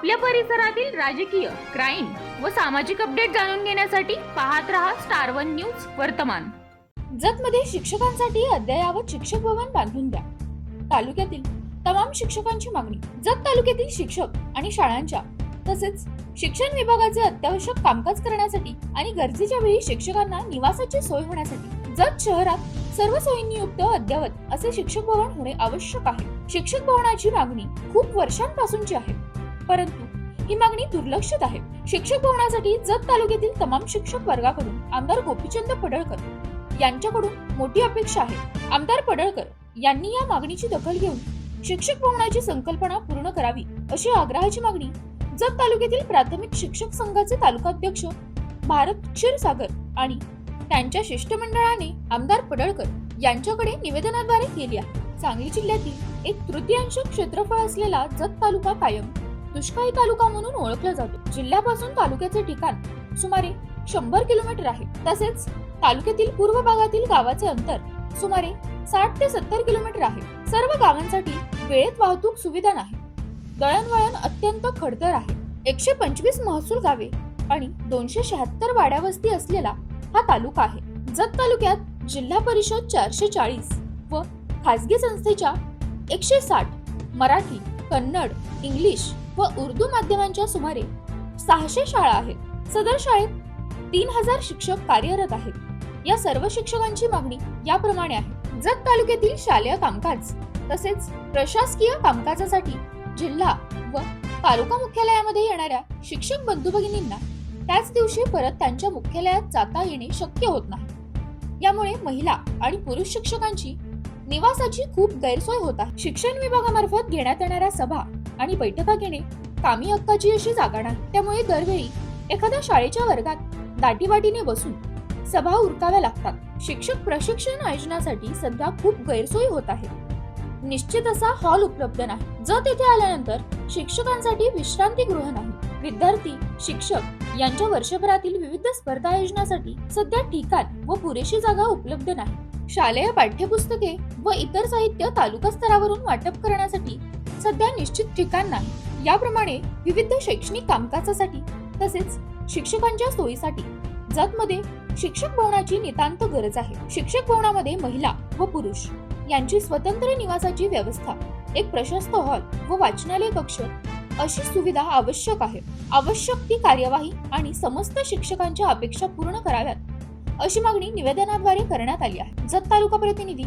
आपल्या परिसरातील राजकीय क्राईम व सामाजिक अपडेट जाणून घेण्यासाठी पाहत रहा स्टार वन न्यूज वर्तमान. जतमध्ये शिक्षकांसाठी अद्ययावत शिक्षक भवन बांधून द्या. तालुक्यातील तमाम शिक्षकांची मागणी जत तालुक्यातील शिक्षक आणि शाळांच्या तसेच शिक्षण विभागाचे अत्यावश्यक कामकाज करण्यासाठी आणि गरजेच्या वेळी शिक्षकांना निवासाची सोय होण्यासाठी जत शहरात सर्व सोयींनी युक्त अद्ययावत असे शिक्षक भवन होणे आवश्यक आहे. शिक्षक भवनाची मागणी खूप वर्षांपासूनची आहे. परंतु ही मागणी दुर्लक्षित आहे. शिक्षक भवनासाठी जत तालुक्यातील तमाम शिक्षक वर्गाकडून आमदार गोपीचंद पडळकर यांच्याकडून मोठी अपेक्षा आहे. आमदार पडळकर यांनी या मागणीची दखल घेऊन शिक्षक भवनाची संकल्पना पूर्ण करावी अशी आग्रहाची मागणी जत तालुक्यातील प्राथमिक शिक्षक संघाचे तालुकाध्यक्ष भारत क्षीरसागर आणि त्यांच्या शिष्टमंडळाने आमदार पडळकर यांच्याकडे निवेदनाद्वारे केली आहे. सांगली जिल्ह्यातील एक तृतीयांश क्षेत्रफळ असलेला जत तालुका कायम दुष्काळी तालुका म्हणून ओळखला जातो. जिल्ह्यापासून तालुक्याचे ठिकाण सुमारे शंभर किलोमीटर आहे. तसेच तालुक्यातील पूर्व भागातील गावाचे अंतर सुमारे साठ ते सत्तर किलोमीटर आहे. सर्व गावांसाठी वेळेत वाहतूक सुविधा नाही. दळणवळण अत्यंत खडतर आहे. एकशे पंचवीस महसूल गावे आणि दोनशे शहात्तर वाड्या वस्ती असलेला हा तालुका आहे. जत तालुक्यात जिल्हा परिषद चारशे चाळीस व खासगी संस्थेच्या एकशे साठ मराठी कन्नड इंग्लिश व उर्दू माध्यमांच्या सुमारे सहाशे शाळा आहेत. सदर शाळेत तीन हजार शिक्षक कार्यरत आहेत. या सर्व शिक्षकांची मागणी याप्रमाणे आहे. जत तालुक्यातील शालेय कामकाज तसेच प्रशासकीय कामकाजासाठी जिल्हा व तालुका मुख्यालयामध्ये येणाऱ्या शिक्षक बंधू भगिनींना त्याच दिवशी परत त्यांच्या मुख्यालयात जाता येणे शक्य होत नाही. यामुळे महिला आणि पुरुष शिक्षकांची निवासाची खूप गैरसोय होत आहे. शिक्षण विभागामार्फत घेण्यात येणाऱ्या सभा आणि बैठका घेणे कामी हक्काची अशी जागा नाही. त्यामुळे दरवेळी एखाद्या शाळेच्या वर्गात दाटीवाटीने बसून सभा उरकाव्या लागतात. शिक्षक प्रशिक्षण आयोजनासाठी सध्या खूप गैरसोयी होत आहे. निश्चित असा हॉल उपलब्ध नाही. जर तेथे आल्यानंतर शिक्षकांसाठी विश्रांती गृह नाही. विद्यार्थी शिक्षक यांच्या वर्षभरातील विविध स्पर्धा आयोजनासाठी सध्या ठिकाण व पुरेशी जागा उपलब्ध नाही. शालेय पाठ्यपुस्तके व इतर साहित्य तालुका स्तरावरून वाटप करण्यासाठी सध्या निश्चित ठिकाण नाही. याप्रमाणे विविध शैक्षणिक कामकाजासाठी तसेच शिक्षकांच्या सोयीसाठी जतमध्ये शिक्षक भवनाची नितांत गरज आहे. शिक्षक भवनामध्ये महिला व पुरुष यांची स्वतंत्र निवासाची व्यवस्था एक प्रशस्त हॉल व वाचनालय कक्ष अशी सुविधा आवश्यक आहे. आवश्यक ती कार्यवाही आणि समस्त शिक्षकांच्या अपेक्षा पूर्ण कराव्यात अशी मागणी निवेदनाद्वारे करण्यात आली आहे. जत तालुका प्रतिनिधी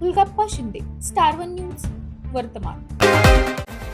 Hulgappa Shinde star one news वर्तमान.